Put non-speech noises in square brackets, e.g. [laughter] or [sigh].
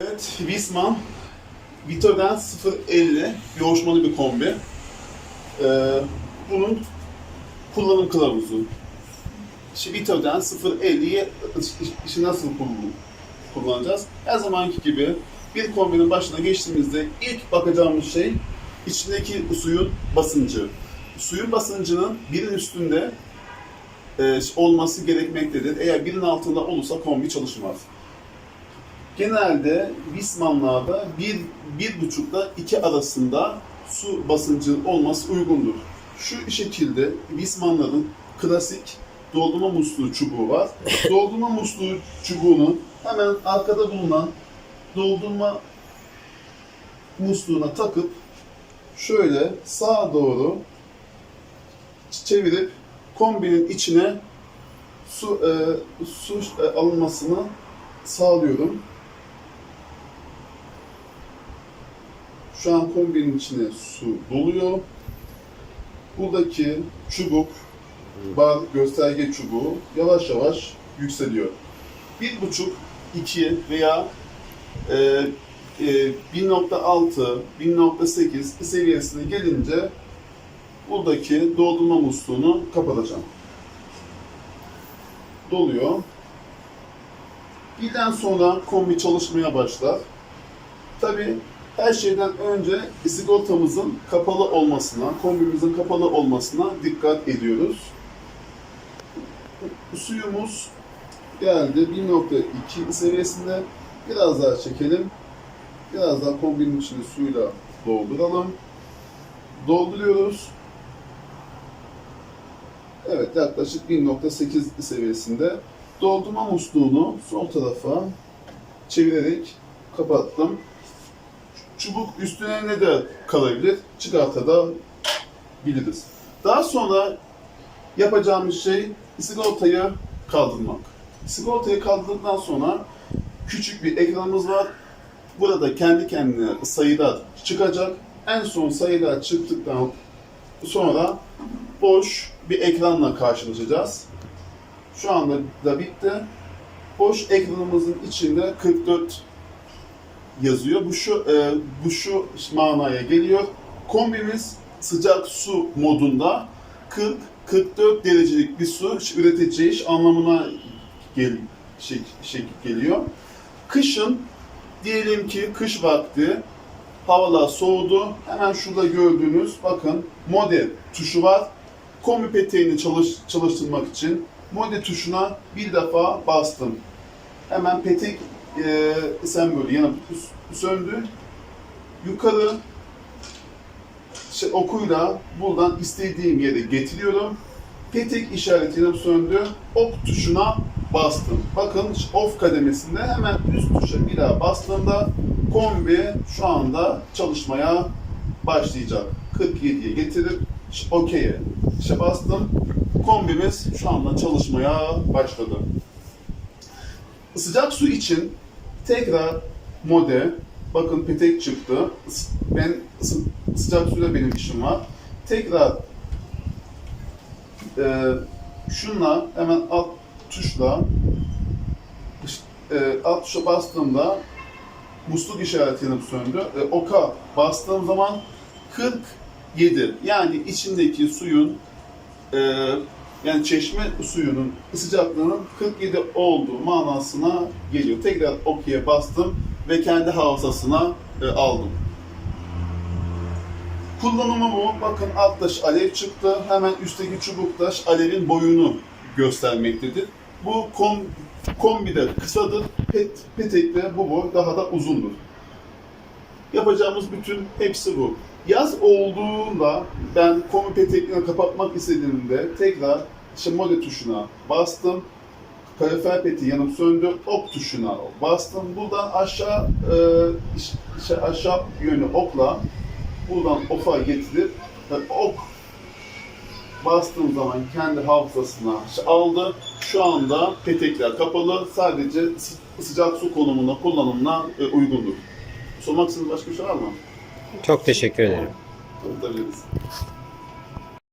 Evet, Wisman Vito'dan 0.50 yoğuşmalı bir kombi. Ee, bunun kullanım kılavuzu. İşte Vito'dan 0.50'yi işi nasıl kullan- kullanacağız? Her zamanki gibi bir kombinin başına geçtiğimizde ilk bakacağımız şey içindeki suyun basıncı. Suyun basıncının birin üstünde e, olması gerekmektedir. Eğer birin altında olursa kombi çalışmaz. Genelde bir, bir buçukla iki arasında su basıncı olması uygundur. Şu şekilde Wismanların klasik doldurma musluğu çubuğu var. [laughs] doldurma musluğu çubuğunu hemen arkada bulunan doldurma musluğuna takıp şöyle sağa doğru çevirip kombinin içine su e, su e, alınmasını sağlıyorum. Şu an kombinin içine su doluyor. Buradaki çubuk, bar gösterge çubuğu yavaş yavaş yükseliyor. Bir buçuk, iki veya e, e, 1.6, 1.8 seviyesine gelince buradaki doldurma musluğunu kapatacağım. Doluyor. Birden sonra kombi çalışmaya başlar. Tabii her şeyden önce sigortamızın kapalı olmasına, kombimizin kapalı olmasına dikkat ediyoruz. Suyumuz geldi 1.2 seviyesinde. Biraz daha çekelim. Biraz daha kombinin içini suyla dolduralım. Dolduruyoruz. Evet yaklaşık 1.8 seviyesinde. Doldurma musluğunu sol tarafa çevirerek kapattım. Çubuk üstüne ne de kalabilir, çıkartabiliriz. Daha sonra yapacağımız şey sigortayı kaldırmak. Sigortayı kaldırdıktan sonra küçük bir ekranımız var. Burada kendi kendine sayılar çıkacak. En son sayılar çıktıktan sonra boş bir ekranla karşılaşacağız. Şu anda da bitti. Boş ekranımızın içinde 44 yazıyor. Bu şu e, bu şu manaya geliyor. Kombimiz sıcak su modunda 40 44 derecelik bir su üreteceği anlamına gel şey, şey geliyor. Kışın diyelim ki kış vakti havalar soğudu. Hemen şurada gördüğünüz bakın mode tuşu var. Kombi peteğini çalış, çalıştırmak için mode tuşuna bir defa bastım. Hemen petek e, sembolü yanıp söndü. Yukarı şey, okuyla buradan istediğim yere getiriyorum. Petek işareti yanıp söndü. Ok tuşuna bastım. Bakın off kademesinde hemen üst tuşa bir daha bastığımda kombi şu anda çalışmaya başlayacak. 47'ye getirip OK'ye işte bastım. Kombimiz şu anda çalışmaya başladı. Sıcak su için tekrar mode, bakın petek çıktı. Ben sı- sıcak suyla benim işim var. Tekrar e, şunla hemen alt tuşla e, alt tuşa bastığımda musluk işareti yanıp söndü. E, oka bastığım zaman 47 yani içindeki suyun e, yani çeşme suyunun sıcaklığının 47 olduğu manasına geliyor. Tekrar okey'e bastım ve kendi hafızasına e, aldım. Kullanımı bu. Bakın alt taş alev çıktı. Hemen üstteki çubuk taş alevin boyunu göstermektedir. Bu kom, kombide kısadır. Pet, petekte bu boy daha da uzundur. Yapacağımız bütün hepsi bu. Yaz olduğunda ben kombi peteklerini kapatmak istediğimde tekrar mode tuşuna bastım. Kalorifer peti yanıp söndü. Ok tuşuna bastım. Buradan aşağı e, işte aşağı yönü okla buradan off'a getirip e, ok bastığım zaman kendi hafızasına aldı. Şu anda petekler kapalı. Sadece sı- sıcak su konumunda kullanımına e, uygundur. Sormak istediğiniz başka bir şey var mı? Çok teşekkür ederim. Tanıtabiliriz.